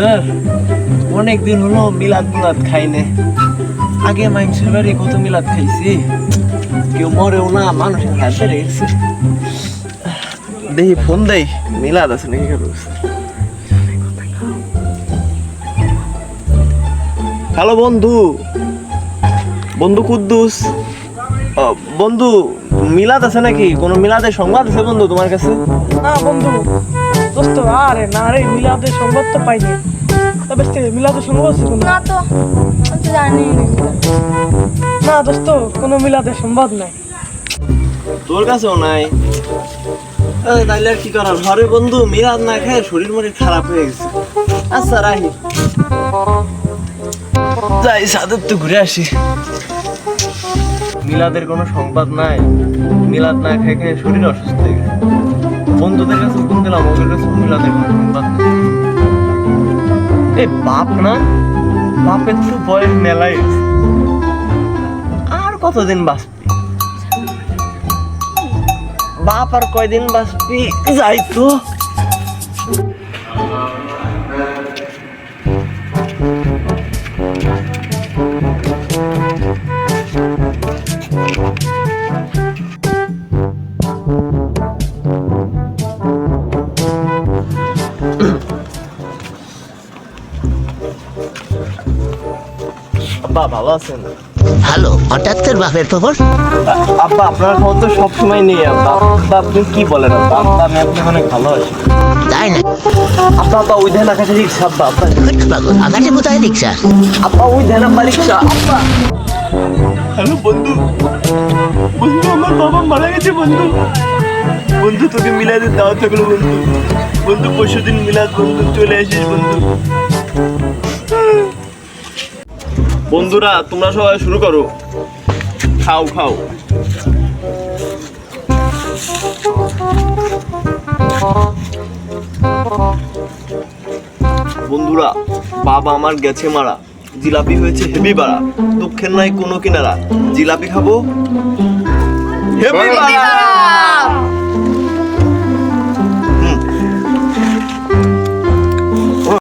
ধর অনেক দিন হলো মিলাদ মিলাদ খাইনে। আগে মানুষের বাড়ি কত মিলাদ খাইছি, কেউ মরেও না মানুষের হাত বেড়ে গেছে। দেখি ফোন দেই, মিলাদ আছে নাকি হ্যালো বন্ধু বন্ধু কুদ্দুস। বন্ধু, মিলাদ আছে নাকি? কোনো মিলাদের সংবাদ আছে বন্ধু তোমার কাছে? না, বন্ধু। দোস্ত আরে না রে মিলাদের সংবাদ তো পাইনি। তবে সে মিলাদের সংবাদ আছে কোনো? না তো জানি না দোস্ত কোনো মিলাদের সংবাদ নাই। তোর কাছেও নাই? তাইলে আর কি করার? ঘরে বন্ধু মিলাদ না খায় শরীর মরির খারাপ হয়ে গেছে। আচ্ছা রাহি। যাই সাদের তো ঘুরে আসি। মিলাদের কোনো সংবাদ নাই। মিলাদ না খেয়ে খেয়ে শরীর অসুস্থ হয়ে গেছে। বন্ধুদের কাছে ফোন দিলাম, ওদের কাছে এ, বাপ না? বাপের তো বয়স মেলাই আর কতদিন বাঁচবি? বাপ আর কয়দিন বাঁচবি? যাই তো। আব্বা ভালো আছেন? ভালো হঠাৎ তোর বাপের খবর? আব্বা আপনার খবর তো সবসময় নেই আব্বা। আব্বা আপনি কি বলেন আব্বা? আব্বা আমি আপনাকে অনেক ভালো আছি। তাই না? আব্বা আব্বা ওই ধ্যান আকাশে রিক্সা আব্বা আব্বা। পাগল আকাশে কোথায় রিক্সা? আব্বা ওই ধ্যান আব্বা রিক্সা আব্বা। হ্যালো বন্ধু। বন্ধু আমার বাবা মারা গেছে বন্ধু। বন্ধু তোকে মিলাদের দাওয়াত থাকল বন্ধু। বন্ধু পরশু দিন মিলাদ বন্ধু চলে আসিস বন্ধু। বন্ধুরা তোমরা সবাই শুরু করো। খাও খাও। বন্ধুরা বাবা আমার গেছে মারা। জিলাপি হয়েছে হেভি বাড়া। দুঃখের নাই কোনো কিনারা। জিলাপি খাব? হেভি বাড়া!